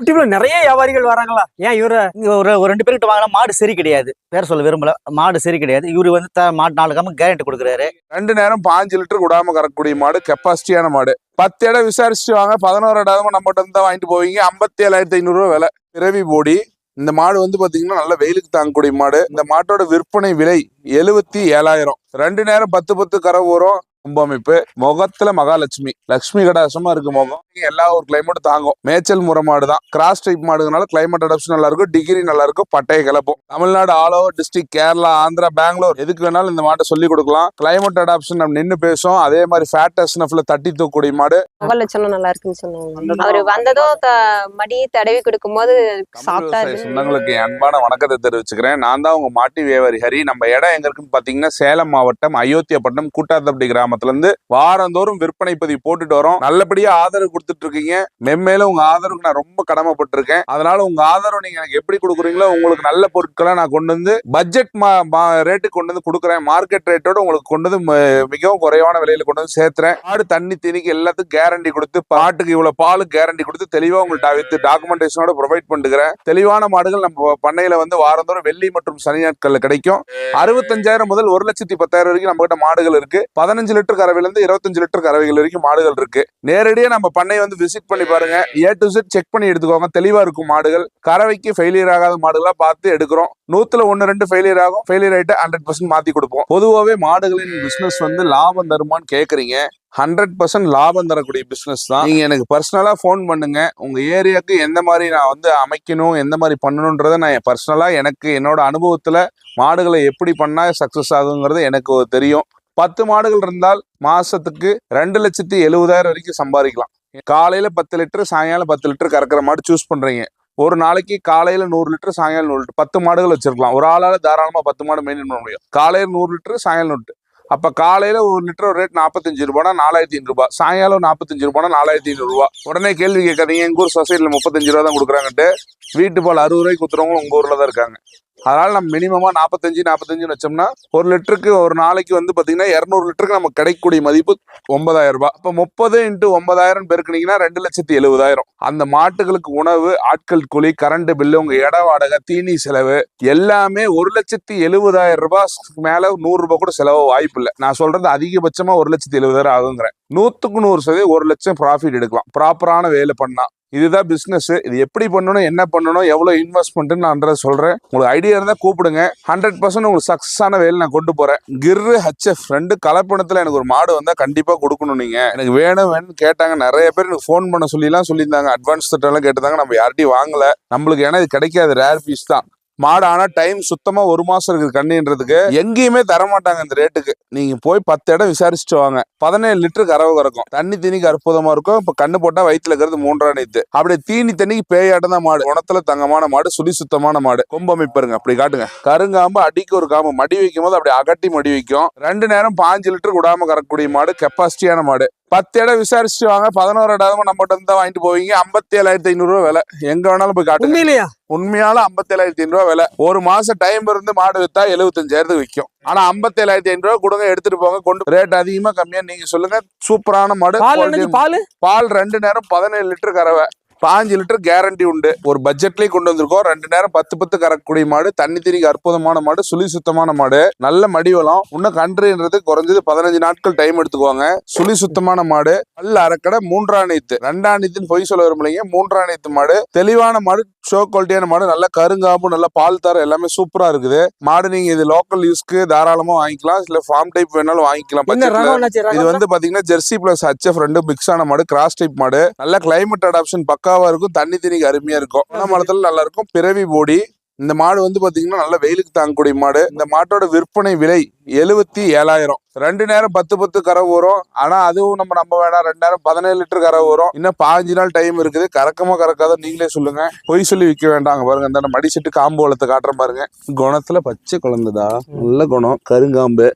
யூடியூப்ல நிறைய வியாபாரிகள் வராங்களா? ஏன் இவரு இங்க ஒரு ஒரு ரெண்டு பேர்கிட்ட வாங்கினா மாடு சரி கிடையாது. பேர் சொல்ல விரும்பல. மாடு சரி கிடையாது. இவரு வந்து மாடு நாலு காம கேரண்டி கொடுக்குறாரு. ரெண்டு நேரம் பாஞ்சு லிட்டர் விடாம கறக்கக்கூடிய மாடு கெப்பாசிட்டியான மாடு. பத்து இடம் விசாரிச்சுட்டு வாங்க. பதினோரு இடம் நம்மகிட்ட இருந்து வாங்கிட்டு போவீங்க. ஐம்பத்தி ஏழாயிரத்தி ஐநூறு ரூபா விலை. பிறவி போடி. இந்த மாடு வந்து பாத்தீங்கன்னா நல்ல வெயிலுக்கு தாங்கக்கூடிய மாடு. இந்த மாட்டோட விற்பனை விலை எழுபத்தி ஏழாயிரம். ரெண்டு நேரம் பத்து பத்து கரை ஊறும் கும்பமைப்பு. முகத்துல மகாலட்சுமி. லட்சுமி கடாசமா இருக்கு முகம். எல்லா ஒரு கிளைமேட் தாங்கும். மேய்ச்சல் முறை மாடு தான். கிராஸ் டைப் மாடுனால கிளைமேட் அடாப்ஷன் நல்லா இருக்கும் டிகிரி நல்லா இருக்கும் பட்டையை கிளப்பும். Tamil Nadu all over district Kerala Andhra Bangalore எதுக்கு வேணாலும் இந்த மாட்டை சொல்லி கொடுக்கலாம். கிளைமேட் அடாப்ஷன் நம்ம நின்று பேசும். அதே மாதிரி ஃபேட் ஸ்னஃப்ல தட்டி தூக்கக்கூடிய மாடு. முக லட்சணம் நல்லா இருக்குன்னு சொன்னாங்க அவரு வந்ததும் த- மடி தடவி சாப்பிட்டா விவசாய சொந்தங்களுக்கு அன்பான வணக்கத்தை தெரிவிச்சுக்கிறேன். நான் தான் உங்க மாட்டி வியாபாரி ஹரி. நம்ம இடம் எங்க இருக்குன்னு பாத்தீங்கன்னா சேலம் மாவட்டம் அயோத்தியப்பட்டினம் கூட்டாத்தப்படி கிராமத்துல. இருந்து வாரந்தோறும் விற்பனை பதிவு போட்டுட்டு வரோம். நல்லபடியா ஆதரவு கொடுத்துட்டு இருக்கீங்க. மென்மேலும் உங்க ஆதரவுக்கு நான் ரொம்ப கடமைப்பட்டிருக்கேன். அதனால உங்க ஆதரவு நீங்க எனக்கு எப்படி கொடுக்குறீங்களோ உங்களுக்கு நல்ல பொருட்களை நான் கொண்டு வந்து பட்ஜெட் ரேட்டுக்கு கொண்டு வந்து கொடுக்குறேன். மார்க்கெட் ரேட்டோட உங்களுக்கு கொண்டு வந்து மிகவும் குறைவான விலையில கொண்டு வந்து சேர்த்துறேன். ஆடு தண்ணி தீனிக்கு எல்லாத்துக்கும் கேரண்டி கொடுத்து பாட்டுக்கு இவ்வளவு பால் கேரண்டி கொடுத்து தெளிவா உங்களுக்கு வித்து டாக்குமெண்டேஷனோட ப்ரொவைட் பண்ணுகிறேன் தெளிவான மாடுகள் நம்ம பண்ணையில வந்து வாரந்தோறும் வெள்ளி மற்றும் சனி நாட்கள் கிடைக்கும். அறுபத்தஞ்சாயிரம் முதல் ஒரு லட்சத்தி பத்தாயிரம் வரைக்கும் நம்ம கிட்ட மாடுகள் இருக்கு. பதினஞ்சு லிட்டர் லிட்டர் கறவையிலேருந்து இருபத்தஞ்சு லிட்டர் கறவைகள் வரைக்கும் மாடுகள் இருக்கு. நேரடியாக நம்ம பண்ணை வந்து விசிட் பண்ணி பாருங்க. ஏ டு செட் செக் பண்ணி எடுத்துக்கோங்க. தெளிவா இருக்கும் மாடுகள். கறவைக்கு ஃபெயிலியர் ஆகாத மாடுகளாக பார்த்து எடுக்கிறோம். நூத்துல ஒன்று ரெண்டு ஃபெயிலியர் ஆகும். ஃபெயிலியர் ஆகிட்டு ஹண்ட்ரட் பர்சன்ட் மாற்றி கொடுப்போம். பொதுவாகவே மாடுகளின் பிஸ்னஸ் வந்து லாபம் தருமான்னு கேட்குறீங்க ஹண்ட்ரட் பர்சன்ட் லாபம் தரக்கூடிய பிஸ்னஸ் தான். நீங்கள் எனக்கு பர்சனலாக ஃபோன் பண்ணுங்க. உங்கள் ஏரியாவுக்கு எந்த மாதிரி நான் வந்து அமைக்கணும் எந்த மாதிரி பண்ணணுன்றதை நான் பர்சனலாக எனக்கு என்னோட அனுபவத்தில் மாடுகளை எப்படி பண்ணால் சக்ஸஸ் ஆகுங்கிறது எனக்கு தெரியும். பத்து மாடுகள் இருந்தால் மாசத்துக்கு ரெண்டு லட்சத்தி எழுபதாயிரம் வரைக்கும் சம்பாதிக்கலாம். காலையில பத்து லிட்டர் சாயங்காலம் பத்து லிட்டர் கறக்கிற மாடு சூஸ் பண்றீங்க. ஒரு நாளைக்கு காலையில நூறு லிட்டர் சாயங்காலம் நூறு லிட்டர். பத்து மாடுகள் வச்சிருக்கலாம். ஒரு ஆளால தாராளமா பத்து மாடு மெயின்டைன் பண்ண முடியும். காலையில நூறு லிட்டர் சாயங்காலம் நூறு அப்போ அப்ப காலையில ஒரு லிட்டர் ரேட் நாற்பத்தஞ்சு ரூபானா நாலாயிரத்தி ஐநூறு ரூபாய். சாயங்காலம் நாற்பத்தஞ்சு ரூபானா நாலாயிரத்தி ஐநூறு ரூபாய். உடனே கேள்வி கேட்காதீங்க. எங்கள் ஊர் சொசைட்டில முப்பத்தஞ்சு ரூபா தான் கொடுக்குறாங்கன்ட்டு. வீட்டு பால் அறுபது ரூபாய்க்கு குத்துறவங்க உங்க ஊர்ல தான் இருக்காங்க. அதனால நம்ம மினிமமா நாற்பத்தஞ்சு நாற்பத்தஞ்சுன்னு வச்சோம்னா ஒரு லிட்டருக்கு ஒரு நாளைக்கு வந்து பாத்தீங்கன்னா இரநூறு லிட்டருக்கு நமக்கு கிடைக்கக்கூடிய மதிப்பு ஒன்பதாயிரம் ரூபாய். இப்போ முப்பது இன்ட்டு ஒன்பதாயிரம் பெருக்குனீங்கன்னா ரெண்டு லட்சத்தி எழுபதாயிரம். அந்த மாட்டுகளுக்கு உணவு ஆட்கள் கூலி கரண்ட் பில்லு உங்க இட வாடகை தீனி செலவு எல்லாமே ஒரு லட்சத்தி எழுபதாயிரம் ரூபாய் மேல நூறு ரூபாய் கூட செலவு வாய்ப்பு இல்லை. நான் சொல்றது அதிகபட்சமா ஒரு லட்சத்தி எழுபதாயிரம் ஆகுங்கிறேன். நூத்துக்கு நூறு சதவீதம் ஒரு லட்சம் ப்ராஃபிட் எடுக்கலாம். ப்ராப்பரான வேலை பண்ணா இதுதான் பிஸ்னஸ் இது எப்படி பண்ணணும் என்ன பண்ணணும் எவ்வளோ இன்வெஸ்ட்மெண்ட்னு நான் சொல்கிறேன் உங்களுக்கு ஐடியா இருந்தால் கூப்பிடுங்க. ஹண்ட்ரட் பர்சன்ட் உங்களுக்கு சக்ஸஸான வேலை நான் கொண்டு போகிறேன் கிர்ரு ஹச்எஃப் ரெண்டு கலப்பணத்தில் எனக்கு ஒரு மாடு வந்தால் கண்டிப்பாக கொடுக்கணும் நீங்கள் எனக்கு வேணும் வேணும்னு கேட்டாங்க. நிறைய பேர் எனக்கு ஃபோன் பண்ண சொல்லிலாம் சொல்லியிருந்தாங்க. அட்வான்ஸ் திட்டம்லாம் கேட்டிருந்தாங்க நம்ம யார்ட்டையும் வாங்கலை. நம்மளுக்கு ஏன்னா இது கிடைக்காது. ரேர் பீஸ் தான். மாடு ஆனால் டைம் சுத்தமாக ஒரு மாதம் இருக்குது கண்ணின்றதுக்கு. எங்கேயுமே தர மாட்டாங்க இந்த ரேட்டுக்கு நீங்கள் போய் பத்து இடம் விசாரிச்சுட்டு வாங்க. பதினேழு லிட்டர் கறவை கறக்கும். தண்ணி தீனிக்கு அற்புதமாக இருக்கும். இப்போ கண்ணு போட்டால் வயிற்றுல இருக்கிறது மூன்றாம் நீத்து. அப்படியே தீனி தண்ணிக்கு பேயாட்டம் தான் மாடு. குணத்துல தங்கமான மாடு சுழி சுத்தமான மாடு. கொம்பமைப்பருங்க. அப்படி காட்டுங்க. கருங்காம்பு அடிக்கு ஒரு காம்பு. மடி வைக்கும் போது அப்படி அகட்டி மடி வைக்கும். ரெண்டு நேரம் பாஞ்சு லிட்டர் விடாம கறக்கக்கூடிய மாடு. கெப்பாசிட்டியான மாடு. பத்து இடம் விசாரிச்சுட்டு வாங்க. பதினோரு இடம் நம்மகிட்ட இருந்து தான் வாங்கிட்டு போவீங்க. ஐம்பத்தி ஏழாயிரத்தி ஐநூறு ரூபா விலை. எங்க வேணாலும் போய் காட்டுங்க. உண்மையிலையா? உண்மையால ஐம்பத்தி ஏழாயிரத்தி ஐநூறு ரூபா விலை. ஒரு மாசம் டைம் இருந்து மாடு வித்தா எழுபத்தஞ்சாயிரத்துக்கு விற்கும் ஆனா ஐம்பத்தி ஏழாயிரத்தி ஐநூறு ரூபா கொடுங்க எடுத்துட்டு போங்க. கொண்டு ரேட் அதிகமா கம்மியா நீங்க சொல்லுங்க. சூப்பரான மாடு பால் ரெண்டு நேரம் பதினேழு லிட்டர் கறவை. பாஞ்சு லிட்டர் கேரண்டி உண்டு. ஒரு பட்ஜெட்லயே கொண்டு வந்திருக்கோம். ரெண்டு நேரம் பத்து பத்து கறக்கக்கூடிய மாடு. தண்ணி திரிக்கு அற்புதமான மாடு. சுழி சுத்தமான மாடு. நல்ல மடிவளம். இன்னும் கன்றுன்றது குறைஞ்சது பதினஞ்சு நாட்கள் டைம் எடுத்துக்குவாங்க. சுழி சுத்தமான மாடு. நல்ல அரைக்கடை மூன்றாம் நீத்து. ரெண்டாம் நீத்துன்னு பொய் சொல்ல விரும்பலைங்க. மூன்றாம் நீத்து மாடு. தெளிவான மாடு ஷோ குவாலிட்டியான மாடு. நல்ல கருங்காம்பு நல்ல பால் தரம் எல்லாமே சூப்பரா இருக்குது. மாடு நீங்க இது லோக்கல் யூஸ்க்கு தாராளமா வாங்கிக்கலாம். இல்ல ஃபார்ம் டைப் வேணாலும் வாங்கிக்கலாம். இது வந்து பாத்தீங்கன்னா ஜெர்சி பிளஸ் ஹச்எஃப் ரெண்டு மிக்ஸ் ஆன மாடு. கிராஸ் டைப் மாடு. நல்ல கிளைமேட் அடாப்ஷன் பக்காவா இருக்கும் தண்ணி தண்ணிக்கு அருமையா இருக்கும். மரத்துல நல்லா இருக்கும் பிறவி போடி இந்த மாடு வந்து பாத்தீங்கன்னா நல்ல வெயிலுக்கு தாங்கக்கூடிய மாடு. இந்த மாட்டோட விற்பனை விலை எழுபத்தி ஏழாயிரம். ரெண்டு நேரம் பத்து பத்து கரை வரும் ஆனா அதுவும் நம்ம நம்ப வேணாம். ரெண்டு நேரம் பதினேழு லிட்டர் கரை வரும் இன்னும் பாஞ்சு நாள் டைம் இருக்குது. கறக்கமா கறக்காத நீங்களே சொல்லுங்க. பொய் சொல்லி விற்க வேண்டாங்க பாருங்க. இந்த மடி செட்டு காம்பு வளர்த்து காட்டுறேன் பாருங்க. குணத்துல பச்சை குழந்தைதா. நல்ல குணம். கருங்காம்பு.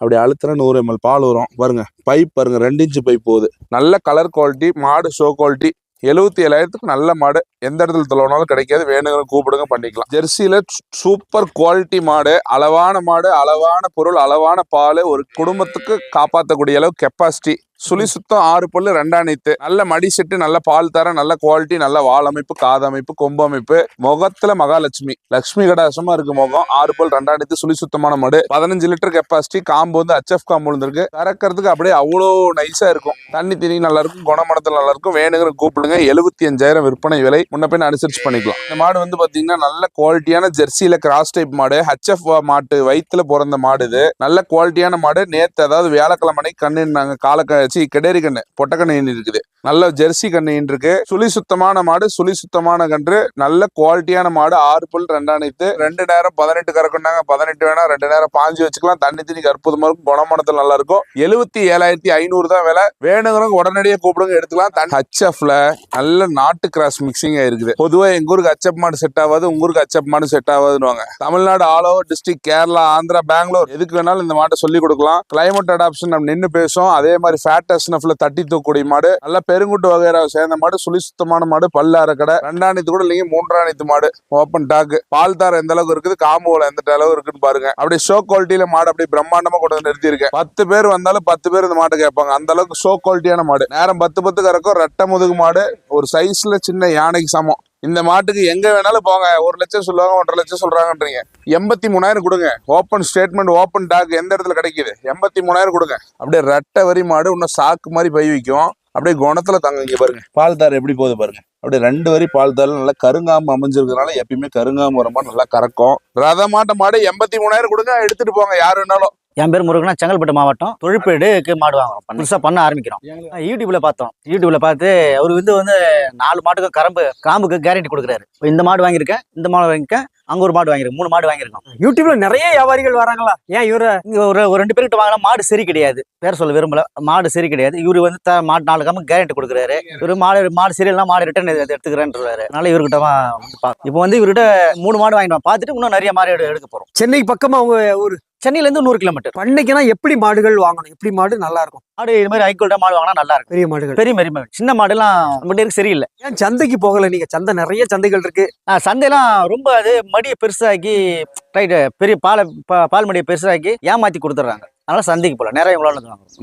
அப்படி அழுத்தினா நூறு எம்எல் பால் வரும் பாருங்க. பைப் பாருங்க. ரெண்டு இன்ச்சு பைப் போகுது. நல்ல கலர் குவாலிட்டி மாடு ஷோ குவாலிட்டி எழுபத்தி ஏழாயிரத்துக்கு நல்ல மாடு. எந்த இடத்துல தொலைனாலும் கிடைக்காது. வேணுங்கிற கூப்பிடுங்க பண்ணிக்கலாம். ஜெர்சியில் சூப்பர் குவாலிட்டி மாடு. அளவான மாடு அளவான பொருள் அளவான பால். ஒரு குடும்பத்துக்கு காப்பாற்றக்கூடிய அளவு கெப்பாசிட்டி சுழி சுத்தம் ஆறு பல்லு ரெண்டாணித்து நல்ல மடி செட்டு நல்ல பால் தர நல்ல குவாலிட்டி நல்ல வால் அமைப்பு காது அமைப்பு கொம்பு அமைப்பு. முகத்துல மகாலட்சுமி. லட்சுமி கடாசமா இருக்கு முகம். ஆறு பல் ரெண்டாணித்து சுழி சுத்தமான மாடு. பதினஞ்சு லிட்டர் கெப்பாசிட்டி காம்பு வந்து ஹச்எஃப் காம்பு விழுந்திருக்கு. கறக்கிறதுக்கு அப்படியே அவ்வளோ நைஸா இருக்கும். தண்ணி தண்ணி நல்லா இருக்கும் குணமடத்துல நல்லா இருக்கும். வேணுங்கிற கூப்பிடுங்க. எழுபத்தி அஞ்சாயிரம் விற்பனை விலை. முன்ன பின்ன அனுசரிச்சு பண்ணிக்கலாம். இந்த மாடு வந்து பாத்தீங்கன்னா நல்ல குவாலிட்டியான ஜெர்சியில கிராஸ் டைப் மாடு. ஹச்எஃப் மாட்டு வயித்துல பிறந்த மாடு இது. நல்ல குவாலிட்டியான மாடு. நேத்து அதாவது வியாழக்கிழமை கண்ணுனாங்க கால கழிச்சு கிடேரி கண்ணு பொட்டக்கண்ணு இருக்குது. நல்ல ஜெர்சி கண்ணு இருக்கு. சுழி சுத்தமான மாடு சுழி சுத்தமான கன்று. நல்ல குவாலிட்டியான மாடு ஆறு புல் ரெண்டாணித்து ரெண்டு நேரம் பதினெட்டு கறக்குண்டாங்க பதினெட்டு வேணா ரெண்டு நேரம் பாஞ்சு வச்சுக்கலாம். தண்ணி தண்ணிக்கு அற்புதமா இருக்கும் குணமனத்தில் நல்லா இருக்கும் எழுபத்தி ஏழாயிரத்தி ஐநூறு தான் விலை. வேணுங்கிறவங்க உடனடியாக கூப்பிடுங்க எடுத்துக்கலாம். ஹச்எஃப்ல நல்ல நாட்டு கிராஸ் மிக்சிங்கா இருக்குது. பொதுவாக எங்க ஊருக்கு ஹச்எப் மாடு செட் ஆகாது உங்க ஊருக்கு ஹச்எப் மாடு செட் ஆகாதுன்னு Tamil Nadu all over district Kerala Andhra Bangalore. எதுக்கு வேணாலும் இந்த மாட்டை சொல்லி கொடுக்கலாம். கிளைமேட் அடாப்ஷன் நம்ம நின்று பேசும் அதே மாதிரி ஃபேட் நஃப்ல தட்டி தூக்கக்கூடிய மாடு நல்ல பெருங்குட்டு வகையரா சேர்ந்த மாடு சுழி சுத்தமான மாடு பல்லார கடை ரெண்டாணித்து கூட இல்லைங்க மூன்றாணித்து மாடு ஓப்பன் டாக். பால் தார எந்த அளவுக்கு இருக்குது காம்போல எந்த அளவு இருக்குன்னு பாருங்க. அப்படியே ஷோ குவாலிட்டியில மாடு அப்படியே பிரம்மாண்டமா கொண்டு வந்து நிறுத்தியிருக்கேன் பத்து பேர் வந்தாலும் பத்து பேர் இந்த மாடு கேட்பாங்க. அந்த அளவுக்கு ஷோ குவாலிட்டியான மாடு. நேரம் பத்து பத்து கறக்கும் ரெட்டை முதுகு மாடு ஒரு சைஸ்ல சின்ன யானைக்கு சமம். இந்த மாட்டுக்கு எங்க வேணாலும் போங்க. ஒரு லட்சம் சொல்லுவாங்க ஒன்றரை லட்சம் சொல்றாங்கன்றீங்க. எண்பத்தி மூணாயிரம் கொடுங்க. ஓப்பன் ஸ்டேட்மெண்ட் ஓப்பன் டாக் எந்த இடத்துல கிடைக்குது? எண்பத்தி மூணாயிரம் கொடுங்க. அப்படியே ரெட்டை வரி மாடு இன்னும் சாக்கு மாதிரி பை வைக்கும். அப்படியே குணத்துல தங்க இங்க பாருங்க. பால் தார் எப்படி போகுது பாருங்க. அப்படியே ரெண்டு வரி பால் தார் நல்லா கருங்காம்பு அமைஞ்சிருக்கனால எப்பயுமே கருங்காம வர மாதிரி நல்லா கறக்கும். ரத மாட்ட மாடு எண்பத்தி மூணாயிரம் கொடுங்க எடுத்துட்டு போங்க. யாரு வேணாலும். என் பேர் முருகனா செங்கல்பட்டு மாவட்டம். தொழிற்பேடுக்கு மாடு வாங்குறோம் புதுசாக பண்ண ஆரம்பிக்கிறோம். யூடியூப்ல பார்த்தோம். யூடியூப்ல பார்த்து அவர் வந்து வந்து நாலு மாட்டுக்கு கரம்பு காம்புக்கு கேரண்டி கொடுக்குறாரு. இப்ப இந்த மாடு வாங்கியிருக்கேன் இந்த மாடு வாங்கியிருக்கேன் அங்க ஒரு மாடு வாங்கியிருக்கேன் மூணு மாடு வாங்கியிருக்கோம். யூடியூப்ல நிறைய வியாபாரிகள் வராங்களா? ஏன் இவரு ஒரு ஒரு ரெண்டு பேர்கிட்ட வாங்கினா மாடு சரி கிடையாது. பேர் சொல்ல விரும்பல. மாடு சரி கிடையாது. இவரு வந்து மாடு நாலு காம்பு கேரண்டி கொடுக்குறாரு. இவரு மாடு மாடு சரியில்லைனா மாடு ரிட்டர்ன் எடுத்துக்கிறேன்றாரு அதனால இவர்கிட்ட இப்போ வந்து இவர்கிட்ட மூணு மாடு வாங்கிட்டு வா. பார்த்துட்டு இன்னும் நிறைய மாடு எடு- எடுக்க போறோம். சென்னைக்கு பக்கமா அவங்க ஒரு சென்னையில இருந்து நூறு கிலோமீட்டர். பண்ணைக்குனா எப்படி மாடுகள் வாங்கணும்? எப்படி மாடு நல்லா இருக்கும்? மாடு இது மாதிரி ஹைக்கோல்டா மாடு வாங்கினா நல்லா இருக்கும் பெரிய மாடுகள். பெரிய பெரிய மாடு சின்ன மாடுலாம் நம்மகிட்ட இருக்கு சரியில்லை. ஏன் சந்தைக்கு போகல நீங்க? சந்தை நிறைய சந்தைகள் இருக்கு. சந்தையெல்லாம் ரொம்ப அது மடியை பெருசாக்கி ரைட்டு பெரிய பாலை பா- பால் மடியை பெருசாக்கி ஏமாத்தி கொடுத்துட்றாங்க. அதனால சந்தைக்கு போகல. நிறைய உங்களால்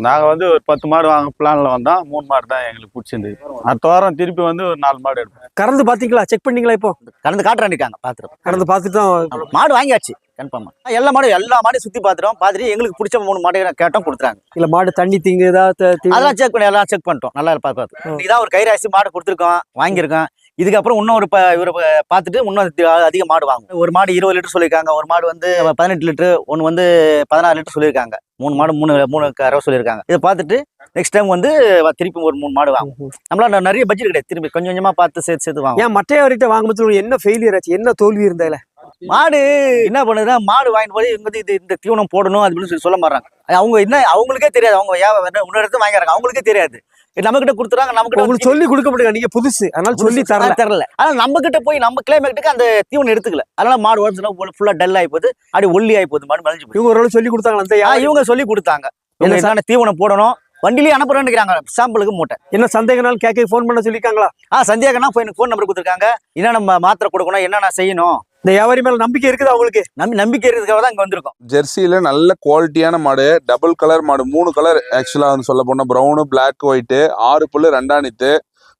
நாங்கள் வந்து ஒரு பத்து மாடு வாங்க பிளான்ல வந்தோம் மூணு மாடு தான் எங்களுக்கு பிடிச்சிருந்தது. அடுத்த வாரம் திருப்பி வந்து ஒரு நாலு மாடு எடுப்போம். கறந்து பாத்தீங்களா? செக் பண்ணீங்களா இப்போ? கலந்து காட்டுறாண்டிருக்காங்க பார்த்துருப்போம் கறந்து பார்த்துட்டு தான் மாடு வாங்கியாச்சு கன்ஃபார்மா எல்லா மாடும் எல்லா மாடையும் சுற்றி பார்த்துட்டோம் பார்த்துட்டு எங்களுக்கு பிடிச்ச மூணு மாடு கேட்டோம் கொடுத்துறாங்க இல்ல மாடு தண்ணி திங்கு ஏதாவது தி- அதெல்லாம் செக் பண்ணி எல்லாம் செக் பண்ணிட்டோம். நல்லா பார்த்து. பார்த்து இதான் ஒரு கைராசி மாடு கொடுத்துருக்கோம் வாங்கியிருக்கோம். இதுக்கப்புறம் இன்னும் ஒரு இவரை பார்த்துட்டு இன்னும் அதி- அதிக மாடு வாங்கும் ஒரு மாடு இருபது லிட்டர் சொல்லியிருக்காங்க ஒரு மாடு வந்து பதினெட்டு லிட்டர் ஒன்று வந்து பதினாறு லிட்டர் சொல்லியிருக்காங்க. மூணு மாடு மூணு மூணு கறவை சொல்லியிருக்காங்க. இதை பார்த்துட்டு நெக்ஸ்ட் டைம் வந்து திருப்பி ஒரு மூணு மாடு வாங்கும் நம்மளால நிறைய பட்ஜெட் கிடையாது திருப்பி கொஞ்சம் கொஞ்சமா பார்த்து சேர்த்து சேர்த்து வாங்கும் ஏன் மட்டையாவர்கிட்ட வாங்கும்போது என்ன ஃபெயிலியர் ஆச்சு? என்ன தோல்வி இருந்தால மாடு என்ன பண்ணுதுன்னா மாடு வாங்கிட்டு போய் இங்க இது இந்த தீவனம் போடணும் அப்படின்னு சொல்லி சொல்ல மாட்டாங்க அவங்க என்ன அவங்களுக்கே தெரியாது. அவங்க இன்னொரு இடத்துல வாங்கிறாங்க அவங்களுக்கே தெரியாது. நம்ம கிட்ட கொடுத்துறாங்க நம்ம கிட்ட உங்களுக்கு சொல்லி கொடுக்க முடியாது நீங்க புதுசு. அதனால சொல்லி தரல. தரல. ஆனா நம்ம கிட்ட போய் நம்ம கிளைமேட்டுக்கு அந்த தீவனம் எடுத்துக்கல. அதனால மாடு உடம்புல ஃபுல்லா டல் ஆகி போகுது. அப்படி ஒல்லி ஆகி போகுது மாடு மலைஞ்சு இவங்க ஒரு சொல்லி கொடுத்தாங்களா இவங்க சொல்லி கொடுத்தாங்க. என்ன என்ன தீவனம் போடணும்? வண்டிலேயே அனுப்புறேன்னு சாம்பிளுக்கு மூட்டை. என்ன சந்தேகனால கேட்க ஃபோன் பண்ண சொல்லிருக்காங்களா ஆ சந்தியாகனா போய் எனக்கு ஃபோன் நம்பர் கொடுத்துருக்காங்க. என்னென்ன ம- மாத்திரை கொடுக்கணும்? என்னென்ன செய்யணும்? இந்த வியாபாரி மேல நம்பிக்கை இருக்குது அவங்களுக்கு? நம்பி நம்பிக்கை இருக்கிறதுக்காக தான் இங்க வந்திருக்கோம். ஜெர்சியில நல்ல குவாலிட்டியான மாடு டபுள் கலர் மாடு மூணு கலர் ஆக்சுவலா வந்து சொல்ல போனா ப்ரௌனு பிளாக் ஒயிட்டு ஆறு புல்லு ரெண்டாணித்து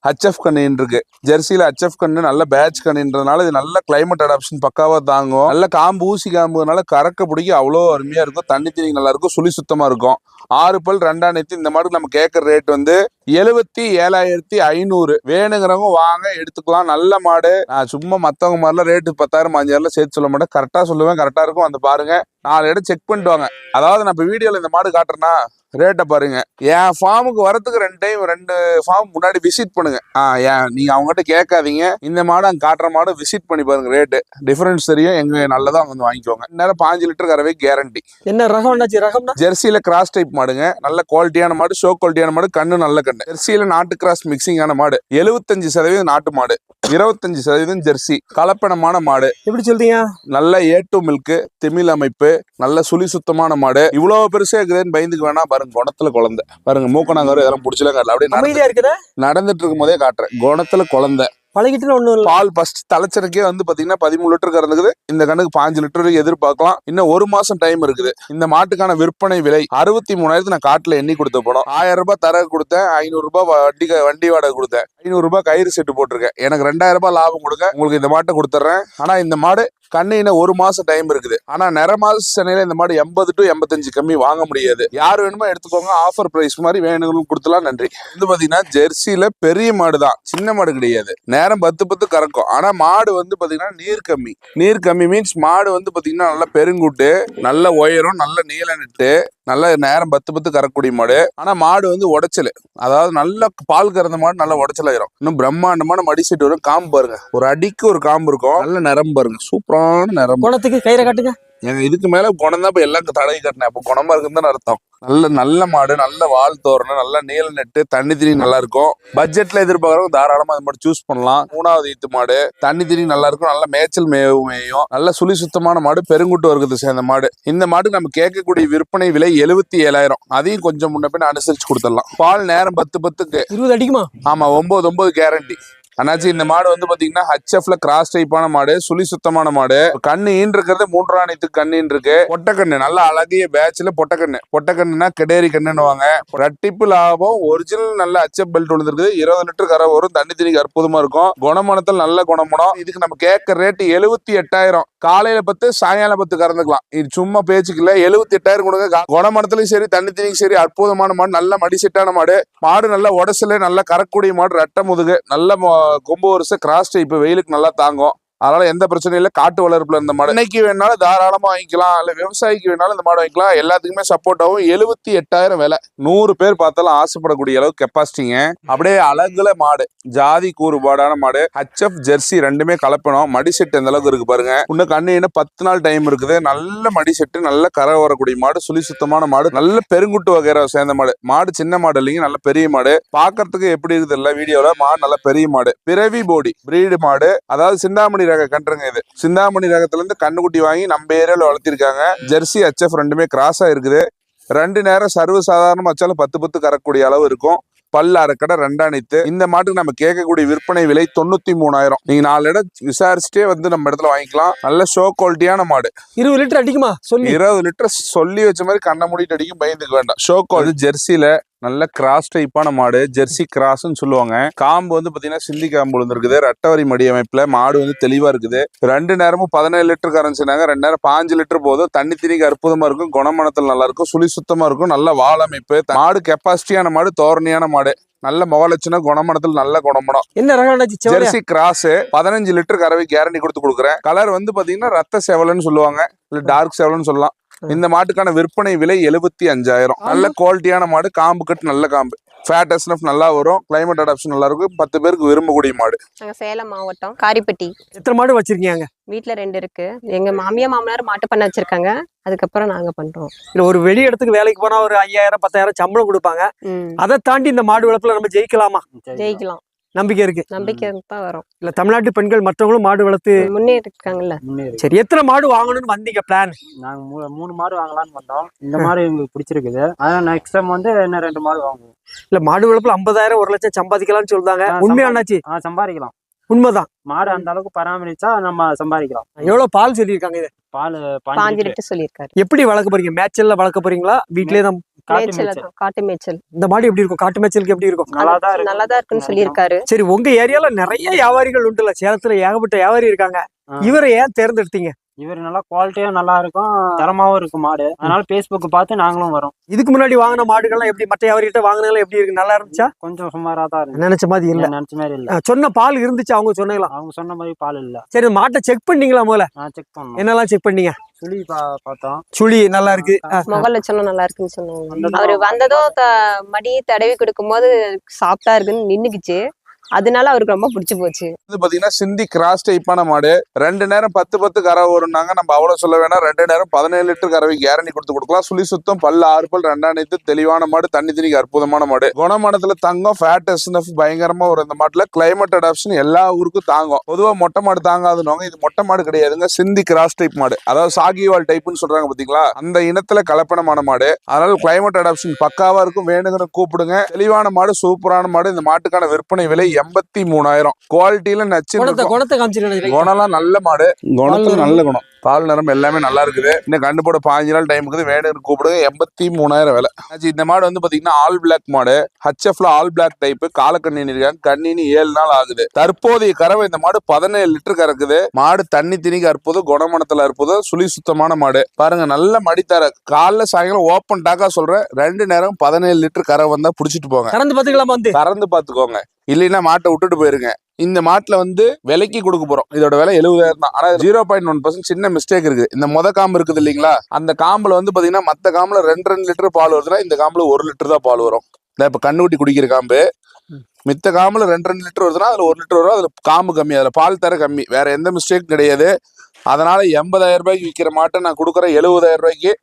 ஹச்எஃப் கண்ணின் இருக்கு. ஜெர்சியில ஹச்எஃப் கண்ணு நல்ல பேட்ச் கண்ணுன்றதுனால இது நல்ல கிளைமேட் அடாப்ஷன் பக்காவா தாங்கும். நல்ல காம்பு ஊசி காம்புனால கறக்க பிடிக்க அவ்வளோ அருமையா இருக்கும். தண்ணி தண்ணி நல்லா இருக்கும். சுழி சுத்தமா இருக்கும். ஆறு பல் ரெண்டாயிரத்தி இந்த மாடு நம்ம கேட்கற ரேட் வந்து எழுபத்தி ஏழாயிரத்தி ஐநூறு. வேணுங்கிறவங்க வாங்க எடுத்துக்கலாம். நல்ல மாடு. நான் சும்மா மத்தவங்க மாதிரிலாம் ரேட்டு பத்தாயிரம் அஞ்சாயிரம் சேர்த்து சொல்ல மாட்டேன். கரெக்டா சொல்லுவேன் கரெக்டா இருக்கும். வந்து பாருங்க. நாலு இடம் செக் பண்ணிட்டு வாங்க. அதாவது நான் இப்போ வீடியோல இந்த மாடு காட்டுறேன்னா ரேட்டை பாருங்க. என் ஃபார்முக்கு வரதுக்கு ரெண்டு டைம் ரெண்டு ஃபார்ம் முன்னாடி விசிட் பண்ணுங்க. ஆ ஏன் நீங்க அவங்ககிட்ட கேட்காதீங்க. இந்த மாடு அங்க காட்டுற மாடு விசிட் பண்ணி பாருங்க ரேட்டு டிஃபரன்ஸ் தெரியும். எங்க நல்லதா வந்து வாங்கிக்கோங்க. நேரம் பாஞ்சு லிட்டர் கறவை கேரண்டி என்ன ரகம் ரகம்னா? ஜெர்சியில கிராஸ் டைப் மாடுங்க. நல்ல குவாலிட்டியான மாடு ஷோ குவாலிட்டியான மாடு. கண்ணு நல்ல கண்ணு. ஜெர்சியில நாட்டு கிராஸ் மிக்சிங்கான மாடு. எழுபத்தஞ்சு சதவீதம் நாட்டு மாடு. இருபத்தஞ்சு சதவீதம் ஜெர்சி. கலப்பணமான மாடு. எப்படி சொல்றீங்க? நல்ல ஏ டு மில்க் திமிழ் அமைப்பு நல்ல சுழி சுத்தமான மாடு. இவ்வளவு பெருசா இருக்குதுன்னு பயந்துக்கு வேணா பாருங்க குணத்துல குழந்தை. பாருங்க மூக்கணாங்கரு இதெல்லாம் பிடிச்சலாம் காட்டல அப்படியே நடந்துட்டு இருக்கும் போதே காட்டுறேன். குணத்துல குழந்தை. பழகிட்டு ஒண்ணு இல்ல. பால் ஃபர்ஸ்ட் தலைச்சனுக்கே வந்து பாத்தீங்கன்னா பதிமூணு லிட்டர் கறந்துக்குது. இந்த கண்ணுக்கு பாஞ்சு லிட்டர் எதிர்பார்க்கலாம். இன்னும் ஒரு மாசம் டைம் இருக்குது. இந்த மாட்டுக்கான விற்பனை விலை அறுபத்தி மூணாயிரத்து நான் காட்டுல எண்ணி கொடுத்த போனோம் ஆயிரம் ரூபாய் தர கொடுத்தேன் ஐநூறு ரூபாய் வண்டி வண்டி வாடகை கொடுத்தேன். ஐநூறு ரூபாய் கயிறு செட்டு போட்டிருக்கேன். எனக்கு ரெண்டாயிரம் ரூபாய் லாபம் கொடுங்க. உங்களுக்கு இந்த மாட்டை கொடுத்துட்றேன் ஆனா இந்த மாடு கண்ணின ஒரு மாசம் டைம் இருக்குது. ஆனா நிற மாச சென்னையில இந்த மாடு எண்பது டு எண்பத்தஞ்சு கம்மி வாங்க முடியாது. யார் வேணுமோ எடுத்துக்கோங்க. ஆஃபர் பிரைஸ் மாதிரி வேணுங்களும் கொடுத்துலாம் நன்றி. இது பாத்தீங்கன்னா ஜெர்சியில பெரிய மாடு தான். சின்ன மாடு கிடையாது. நேரம் பத்து பத்து கறக்கும். ஆனா மாடு வந்து பாத்தீங்கன்னா நீர் கம்மி. நீர் கம்மி மீன்ஸ் மாடு வந்து பாத்தீங்கன்னா நல்ல பெருங்குட்டு நல்ல உயரம் நல்ல நீல நெட்டு நல்ல நேரம் பத்து பத்து கறக்கூடிய மாடு. ஆனா மாடு வந்து உடைச்சல். அதாவது நல்ல பால் கறந்த மாடு நல்ல உடைச்சல் ஆயிரும். இன்னும் பிரம்மாண்டமான மடிசெட்டு வரும். காம்பு பாருங்க. ஒரு அடிக்கு ஒரு காம்பு இருக்கும். நல்ல நிறம் பாருங்க. சூப்பரான நரம்பு குளத்துக்கு கயிறை காட்டுங்க. ஏங்க இதுக்கு மேல குணம் தான் இப்ப எல்லாம் தடவை கட்டினேன். அப்ப குணமா இருக்குன்னு அர்த்தம். நல்ல நல்ல மாடு நல்ல வால் தோரணம் நல்ல நீல நெட்டு தண்ணி திரி நல்லா இருக்கும். பட்ஜெட்ல எதிர்பார்க்கறவங்க தாராளமா அது மாடு சூஸ் பண்ணலாம். மூணாவது ஈத்து மாடு தண்ணி திரி நல்லா இருக்கும். நல்ல மேய்ச்சல் மேயும் மேயும். நல்ல சுழி சுத்தமான மாடு பெருங்குட்டு வர்க்கத்தை சேர்ந்த மாடு. இந்த மாடு நம்ம கேட்கக்கூடிய விற்பனை விலை எழுபத்தி ஏழாயிரம். அதையும் கொஞ்சம் முன்ன பின்ன அனுசரிச்சு கொடுத்துடலாம். பால் நேரம் பத்து பத்துக்கு. இருபது அடிக்குமா? ஆமா ஒன்பது ஒன்பது கேரண்டி அண்ணாச்சி இந்த மாடு வந்து பாத்தீங்கன்னா ஹச்எஃப்ல கிராஸ் டைப்பான மாடு சுழி சுத்தமான மாடு. கண்ணு ஈன் இருக்கிறது மூன்றாணித்து கண்ணின் இருக்கு. பொட்டக்கண்ணு நல்ல அழகிய பேட்ச்ல பொட்டக்கண்ணு. பொட்டக்கண்ணுனா கெடேரி கண்ணுவாங்க ரட்டிப்பு லாபம் ஒரிஜினல் நல்ல ஹச்எஃப் பெல்ட் விழுந்திருக்குது. இருபது லிட்டர் கரை வரும் தண்ணி தண்ணிக்கு அற்புதமா இருக்கும். குணமனத்தில் நல்ல குணமனம். இதுக்கு நம்ம கேட்க ரேட்டு எழுபத்தி எட்டாயிரம். காலையில பத்து சாயங்காலம் பத்து கறந்துக்கலாம். இது சும்மா பேச்சுக்கு இல்ல எழுபத்தி எட்டாயிரம் கொடுங்க. கா- குணமனத்துலயும் சரி தண்ணி தண்ணிக்கு சரி அற்புதமான மாடு நல்ல மடிசெட்டான மாடு. மாடு நல்ல உடசல நல்லா கறக்கூடிய மாடு ரெட்டை முதுகு நல்ல கொம்பு வருஷம் கிராஸ் இப்போ வெயிலுக்கு நல்லா தாங்கும். அதனால எந்த பிரச்சனையும் இல்லை. காட்டு வளர்ப்புல இருந்த மாடு இன்னைக்கு வேணாலும் தாராளமா வாங்கிக்கலாம். இல்ல விவசாயிக்கு வேணாலும் இந்த மாடு வாங்கிக்கலாம். எல்லாத்துக்குமே சப்போர்ட் ஆகும். எழுபத்தி எட்டாயிரம் விலை. நூறு பேர் பார்த்தாலும் ஆசைப்படக்கூடிய அளவுக்கு கெப்பாசிட்டிங்க அப்படியே அழகுல மாடு. ஜாதி கூறுபாடான மாடு. ஹச்எஃப் ஜெர்சி ரெண்டுமே கலப்பணும் மடி செட் எந்த அளவுக்கு இருக்கு பாருங்க. இன்னும் கண்ணு இன்னும் பத்து நாள் டைம் இருக்குது. நல்ல மடி செட்டு நல்ல கரை வரக்கூடிய மாடு சுழி சுத்தமான மாடு நல்ல பெருங்குட்டு வகையற சேர்ந்த மாடு. மாடு சின்ன மாடு இல்லைங்க நல்ல பெரிய மாடு. பார்க்கறதுக்கு எப்படி இருக்குது இல்ல வீடியோல மாடு நல்ல பெரிய மாடு. பிறவி போடி பிரீடு மாடு. அதாவது சிந்தாமணி ரக கன்றுங்க இது. சிந்தாமணி ரகத்துல இருந்து கண்ணுக்குட்டி வாங்கி நம்ம ஏரியால வளர்த்திருக்காங்க. ஜெர்சி ஹச்எஃப் ரெண்டுமே கிராஸா இருக்குது. ரெண்டு நேரம் சர்வ சாதாரணமா வச்சாலும் பத்து பத்து கறக்கூடிய அளவு இருக்கும். பல்லு அரைக்கடை ரெண்டாணித்து இந்த மாட்டுக்கு நம்ம கேட்கக்கூடிய விற்பனை விலை தொண்ணூத்தி மூணாயிரம். நீங்க நாலு இடம் விசாரிச்சுட்டே வந்து நம்ம இடத்துல வாங்கிக்கலாம். நல்ல ஷோ குவாலிட்டியான மாடு. இருபது லிட்டர் அடிக்குமா? சொல்லி. இருபது லிட்டர் சொல்லி வச்ச மாதிரி கண்ணை மூடிட்டு அடிக்கும் பயந்துக்க வேண்டாம். ஷோ குவாலிட்டி ஜெர்சியில நல்ல கிராஸ் டைப்பான மாடு ஜெர்சி கிராஸ்னு சொல்லுவாங்க. காம்பு வந்து பாத்தீங்கன்னா சிந்தி காம்பு விழுந்திருக்குது. ரெட்டவரி மடி அமைப்புல மாடு வந்து தெளிவா இருக்குது. ரெண்டு நேரமும் பதினேழு லிட்டர் கரன்சினாங்க ரெண்டு நேரம் பாஞ்சு லிட்டர் போதும். தண்ணி திணிக்கு அற்புதமா இருக்கும். குணமணத்தில் நல்லா இருக்கும். சுழி சுத்தமா இருக்கும். நல்ல வால் அமைப்பு. மாடு கெப்பாசிட்டியான மாடு தோரணையான மாடு. நல்ல முகலட்சணம் குணமணத்தில் நல்ல குணமணம் என்ன ரகம் ஜெர்சி கிராஸ் பதினஞ்சு லிட்டர் கறவை கேரண்டி கொடுத்து கொடுக்குறேன். கலர் வந்து பாத்தீங்கன்னா ரத்த செவலன்னு சொல்லுவாங்க. இல்ல டார்க் செவலன்னு சொல்லலாம். இந்த மாட்டுக்கான விற்பனை விலை எழுபத்தி அஞ்சாயிரம். நல்ல குவாலிட்டியான மாடு காம்பு கட்டு நல்ல காம்பு. ஃபேட் எஸ்னஃப் நல்லா வரும். கிளைமேட் அடாப்ஷன் நல்லா இருக்கும் பத்து பேருக்கு விரும்பக்கூடிய மாடு. நாங்க சேலம் மாவட்டம் காரிப்பட்டி. எத்தனை மாடு வச்சிருக்கீங்க வீட்ல ரெண்டு இருக்கு. எங்க மாமியா மாமனார் மாட்டு பண்ண வச்சிருக்காங்க. அதுக்கப்புறம் நாங்க பண்றோம். இல்ல ஒரு வெளி இடத்துக்கு வேலைக்கு போனா ஒரு ஐயாயிரம் பத்தாயிரம் சம்பளம் கொடுப்பாங்க. அதை தாண்டி இந்த மாடு வளர்ப்புல நம்ம ஜெயிக்கலாமா? ஜெயிக்கலாம். நம்பிக்கை இருக்கு. நம்பிக்கை தான் வரும். இல்ல தமிழ்நாட்டு பெண்கள் மற்றவங்களும் மாடு வளர்த்து முன்னேறி. இருக்காங்கல்ல சரி எத்தனை மாடு வாங்கணும்னு வந்தீங்க பிளான் நாங்க மூணு மாடு வாங்கலாம்னு வந்தோம். இந்த மாடு எங்களுக்கு பிடிச்சிருக்குது. அதான் நெக்ஸ்ட் டைம் வந்து இன்னும் ரெண்டு மாடு வாங்குவோம். இல்ல மாடு வளர்ப்புல ஐம்பதாயிரம் ஒரு லட்சம் சம்பாதிக்கலாம்னு சொல்றாங்க. ஆ, உண்மையா சம்பாதி- அண்ணாச்சி ஆ சம்பாதிக்கலாம். உண்மைதான். மாடு அந்த அளவுக்கு பராமரிச்சா நம்ம சம்பாதிக்கலாம். எவ்வளவு பால் சொல்லியிருக்காங்க இது? பால் பாஞ்சு லிட்டர். சொல்லியிருக்காரு. எப்படி வளர்க்க போறீங்க? மேய்ச்சல்ல வளர்க்க போறீங்களா? வீட்லயே தான் மேய்ச்சல் தான் காட்டு மேய்ச்சல். இந்த மாடு எப்படி இருக்கும்? காட்டு மேய்ச்சலுக்கு எப்படி இருக்கும்? நல்லா தான் இருக்கு நல்லாதான் இருக்குன்னு சொல்லியிருக்காரு. சரி உங்க ஏரியால நிறைய வியாபாரிகள் உண்டுல. சேலத்துல ஏகப்பட்ட வியாபாரி இருக்காங்க. இவரை ஏன் தேர்ந்தெடுத்தீங்க? இவர் நல்லா குவாலிட்டியும் நல்லா இருக்கும். தரமாவும் இருக்கு மாடு. அதனால பேஸ்புக் பார்த்து நாங்களும் வரோம். இதுக்கு முன்னாடி வாங்கின மாடுகள்லாம் எப்படி மற்ற வியாபாரிகிட்ட வாங்கினாலும் எப்படி இருக்கு? நல்லா இருந்துச்சா? கொஞ்சம் சுமாரா தான் இருக்கு. நினைச்ச மாதிரி இல்ல. நினைச்ச மாதிரி இல்ல. ஆ, சொன்ன பால் இருந்துச்சு? அவங்க சொன்னீங்களா அவங்க சொன்ன மாதிரி பால் இல்ல. சரி இந்த மாட்டை செக் பண்ணீங்களா முதல்ல? நான் செக் பண்ணோம் என்னெல்லாம் செக் பண்ணீங்க? சுழி பார்த்தோம். சுழி நல்லா இருக்கு முக லட்சணம் நல்லா இருக்குன்னு சொன்னாங்க அவரு வந்ததும் த- மடி தடவி கொடுக்கும்போது சாப்பிட்டா இருக்குன்னு நின்னுக்குச்சு. அதனால அவருக்கு ரொம்ப பிடிச்சி போச்சு. இது பாத்தீங்கன்னா சிந்தி கிராஸ் டைப்பான மாடு. ரெண்டு நேரம் பத்து பத்து கரை வரும்னாங்க. நம்ம அவ்வளவு சொல்ல வேணாம். ரெண்டு நேரம் பதினேழு லிட்டர் கறவை கேரண்டி கொடுத்து கொடுக்கலாம். சுழி சுத்தம் பல்லு ஆறு பல் ரெண்டாயிரத்து தெளிவான மாடு தண்ணி தண்ணிக்கு அற்புதமான மாடு. குணமானத்துல தங்கம் ஃபேட் எஸ்என்எஃப் பயங்கரமா வரும் இந்த மாட்டுல. கிளைமேட் அடாப்ஷன் எல்லா ஊருக்கும் தாங்கும். பொதுவா மொட்டை மாடு தாங்காதுனவங்க இது மொட்டை மாடு கிடையாதுங்க. சிந்தி கிராஸ் டைப் மாடு. அதாவது சாகிவால் டைப்னு சொல்றாங்க பாத்தீங்களா? அந்த இனத்துல கலப்பணமான மாடு. அதனால கிளைமேட் அடாப்ஷன் பக்காவா இருக்கும். வேணுங்கிற கூப்பிடுங்க. தெளிவான மாடு சூப்பரான மாடு. இந்த மாட்டுக்கான விற்பனை விலை எண்பத்தி மூணாயிரம். குவாலிட்டியில நச்சு குணத்தை குணத்தை காமிச்சிருக்கேன் குணம்லாம் நல்ல மாடு. குணத்துல நல்ல குணம். பால் நிறம் எல்லாமே நல்லா இருக்குது. இன்னும் கண்டு போட பாஞ்சு நாள் டைம் இருக்குது. வேணும் கூப்பிடுங்க. எண்பத்தி மூணாயிரம் விலை. ஆச்சு, இந்த மாடு வந்து பாத்தீங்கன்னா ஆல் பிளாக் மாடு. ஹச்எஃப்ல ஆல் பிளாக் டைப் காலக்கண்ணின்னு இருக்காங்க. கண்ணின்னு ஏழு நாள் ஆகுது. தற்போதைய கறவை இந்த மாடு பதினேழு லிட்டர் கறக்குது. மாடு தண்ணி திணிக்க அற்புதம். குணமணத்துல அற்புதம். சுழி சுத்தமான மாடு. பாருங்க நல்ல மடித்தர. காலைல சாயங்காலம் ஓப்பன் டாக்கா சொல்றேன். ரெண்டு நேரம் பதினேழு லிட்டர் கறவை வந்தா புடிச்சிட்டு போங்க. கறந்து பாத்துக்கலாமா வந்து? கறந்து பாத்துக்கோங்க. இல்லைன்னா மாட்டை விட்டுட்டு போயிருங்க. இந்த மாட்டுல வந்து விலைக்கு கொடுக்க போறோம். இதோட விலை எழுபதாயிரம் தான். ஆனா ஜீரோ பாயிண்ட் ஒன் பர்சன்ட் சின்ன மிஸ்டேக் இருக்குது. இந்த மொத காம்பு இருக்குது இல்லைங்களா? அந்த காம்புல வந்து பாத்தீங்கன்னா மத்த காம்புல ரெண்டு ரெண்டு லிட்டர் பால் வருதுன்னா இந்த காம்புல ஒரு லிட்டர் தான் பால் வரும். இந்த இப்ப கண்ணுக்குட்டி குடிக்கிற காம்பு. மித்த காம்புல ரெண்டு ரெண்டு லிட்டர் வருதுன்னா அதுல ஒரு லிட்டர் வரும். அதுல காம்பு கம்மி. அதுல பால் தர கம்மி. வேற எந்த மிஸ்டேக்கும் கிடையாது. அதனால எண்பதாயிரம் ரூபாய்க்கு விற்கிற மாட்டை நான் கொடுக்குறேன். எழுபதாயிரம் ரூபாய்க்கு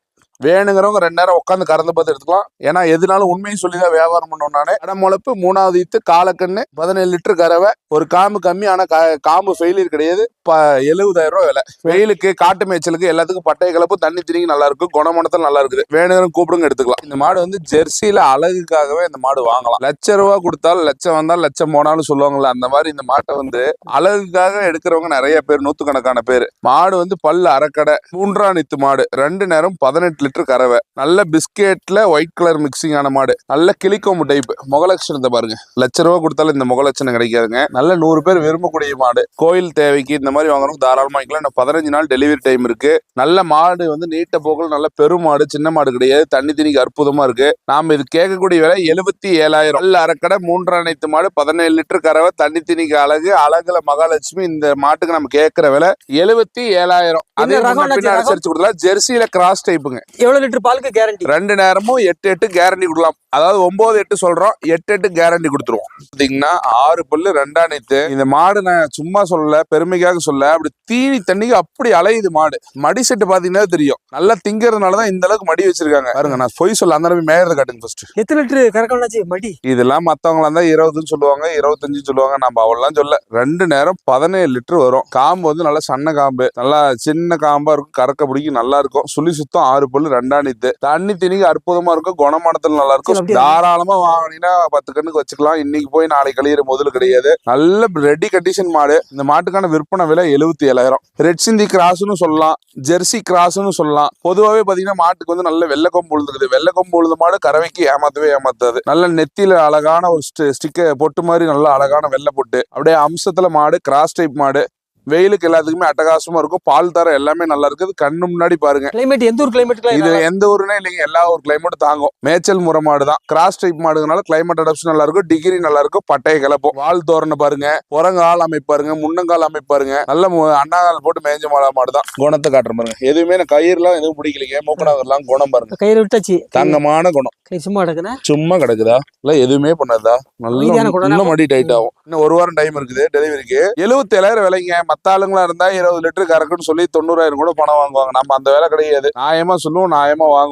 வேணுங்கிறவங்க ரெண்டு நேரம் உட்காந்து கறந்து பார்த்து எடுத்துக்கலாம். ஏன்னா எதுனாலும் உண்மையும் சொல்லி தான் வியாபாரம் நானே. இடம் முளைப்பு மூணாவது இத்து காலக்கண்ணு பதினேழு லிட்டர் கறவை. ஒரு காம்பு கம்மி ஆனால் கா- காம்பு ஃபெயிலியர் கிடையாது. ப எழுபதாயிரம் ரூபா விலை. வெயிலுக்கு காட்டு மேய்ச்சலுக்கு எல்லாத்துக்கும் பட்டை கலப்பு தண்ணி திணிக்கு நல்லா இருக்கும் குணமணத்தில் நல்லா இருக்குது. வேணுங்கிறவங்க கூப்பிடுங்க எடுத்துக்கலாம். இந்த மாடு வந்து ஜெர்சியில அழகுக்காகவே இந்த மாடு வாங்கலாம். லட்ச ரூபா கொடுத்தாலும் லட்சம் வந்தால் லட்சம் போனாலும் சொல்லுவாங்கல்ல அந்த மாதிரி இந்த மாட்டை வந்து அழகுக்காக எடுக்கிறவங்க நிறைய பேர் நூத்துக்கணக்கான பேர். மாடு வந்து பல்லு அரைக்கடை மூன்றாம் நித்து மாடு. ரெண்டு நேரம் பதினெட்டு லிட்டர் கறவை. நல்ல பிஸ்கெட்ல ஒயிட் கலர் மிக்சிங் ஆன மாடு. நல்ல கிளிக்கோம்பு டைப் முகலட்சணத்தை பாருங்க. லட்ச ரூபா கொடுத்தாலும் இந்த முகலட்சணம் கிடைக்காதுங்க. நல்ல நூறு பேர் விரும்பக்கூடிய மாடு. கோயில் தேவைக்கு இந்த மாதிரி வாங்குறவங்க தாராளமா வாங்கிக்கலாம். இன்னும் பதினஞ்சு நாள் டெலிவரி டைம் இருக்கு. நல்ல மாடு வந்து நீட்ட போக்கில் நல்ல பெரும் மாடு சின்ன மாடு கிடையாது. தண்ணி திணிக்கு அற்புதமா இருக்கு. நாம இது கேட்கக்கூடிய விலை எழுபத்தி ஏழாயிரம். நல்ல அரைக்கடை மூன்று அனைத்து மாடு பதினேழு லிட்டர் கறவை தண்ணி திணிக்கு அழகு அழகுல மகாலட்சுமி. இந்த மாட்டுக்கு நம்ம கேட்கிற விலை எழுபத்தி ஏழாயிரம். அதே? அனுசரிச்சு கொடுக்கலாம் ஜெர்சியில கிராஸ் டைப்புங்க எவ்வளவு லிட்டர் பாலுக்கு கேரண்டி ரெண்டு நேரமும் எட்டு எட்டு கேரண்டி கொடுக்கலாம். அதாவது ஒன்பது எட்டு சொல்றோம் எட்டு எட்டு கேரண்டி கொடுத்துருவோம். பாத்தீங்கன்னா ஆறு பல்லு ரெண்டா நேத்து. இந்த மாடு நான் சும்மா சொல்லல பெருமைக்காக சொல்ல அப்படி தீனி தண்ணிக்கு அப்படி அலையுது மாடு. மடி செட்டு பாத்தீங்கன்னா தெரியும். நல்லா திங்கறதுனாலதான் இந்த அளவுக்கு மடி வச்சிருக்காங்க. பாருங்க நான் பொய் சொல்ல அந்த அளவுக்கு மேயறத காட்டுங்க ஃபர்ஸ்ட் எத்தனை லிட்டர் கறக்கணும்னாச்சு மடி? இதெல்லாம் மத்தவங்களா இருந்தா இருபதுன்னு சொல்லுவாங்க இருபத்தஞ்சு சொல்லுவாங்க. நம்ம அவ்வளோலாம் சொல்ல. ரெண்டு நேரம் பதினேழு லிட்டர் வரும். காம்பு வந்து நல்லா சன்ன காம்பு. நல்லா சின்ன காம்பா இருக்கும். கறக்க பிடிக்கும் நல்லா இருக்கும். சுழி சுத்தம் ஆறு பல்லு ரெண்டாணித்து தண்ணி திணிக்கு அற்புதமா இருக்கும். குணமானத்துல நல்லா இருக்கும். தாராளமா வாங்கினீங்கன்னா பத்து கண்ணுக்கு வச்சுக்கலாம். இன்னைக்கு போய் நாளைக்கு கழியிற முதல் கிடையாது. நல்ல ரெடி கண்டிஷன் மாடு. இந்த மாட்டுக்கான விற்பனை விலை எழுபத்தி ஏழாயிரம். ரெட் சிந்தி கிராஸ்னு சொல்லலாம். ஜெர்சி கிராஸ்னு சொல்லலாம். பொதுவாகவே பாத்தீங்கன்னா மாட்டுக்கு வந்து நல்ல வெள்ளை கொம்பு உழுதுக்குது வெள்ளை கொம்பு உழுத மாடு கறவைக்கு ஏமாத்தவே ஏமாத்தாது. நல்ல நெத்தியில அழகான ஒரு ஸ்டிக்கர் பொட்டு மாதிரி நல்ல அழகான வெள்ளை பொட்டு. அப்படியே அம்சத்துல மாடு கிராஸ் டைப் மாடு. வெயிலுக்கு எல்லாத்துக்குமே அட்டகாசமா இருக்கும். பால் தரம் எல்லாமே நல்லா இருக்குது. கண்ணு முன்னாடி பாருங்க. கிளைமேட் எந்த இது கிளைமேட் எந்த ஊருனே இல்லைங்க. எல்லா ஒரு கிளைமேட்டும் தாங்கும். மேய்ச்சல் முறை மாடு தான். கிராஸ் டைப் மாடுனால கிளைமேட் அடாப்ஷன் நல்லா இருக்கும். டிகிரி நல்லா இருக்கும். பட்டைய கிளப்பும். வால் தோரணை பாருங்க. புறங்கால் அமைப்பாருங்க முன்னங்கால் அமைப்பாருங்க நல்ல அண்ணாங்கால் போட்டு மேய்ஞ்ச மாடா மாடு தான். குணத்தை காட்டுற பாருங்க. எதுவுமே நான் கயிறுலாம் எதுவும் பிடிக்கலைங்க. மூக்கணாங்கலாம் குணம் பாருங்க. கயிறு விட்டாச்சு. தங்கமான குணம். சும்மா கிடக்குண்ணே சும்மா கிடக்குதா? இல்ல எதுவுமே பண்ணாதா? நல்லா மடி டைட் ஆகும். இன்னும் ஒரு வாரம் டைம் இருக்குது. டெலிவரிக்கு எழுபத்தி ஏழாயிரம் விலைங்க. மத்த ஆளுங்களா இருந்தா இருபது லிட்டர் கறக்குன்னு சொல்லி தொண்ணூறாயிரம் கூட பணம் வாங்குவாங்க. நம்ம அந்த வேலை கிடையாது. நியாயமா சொல்லுவோம் நியாயமா வாங்குவோம்.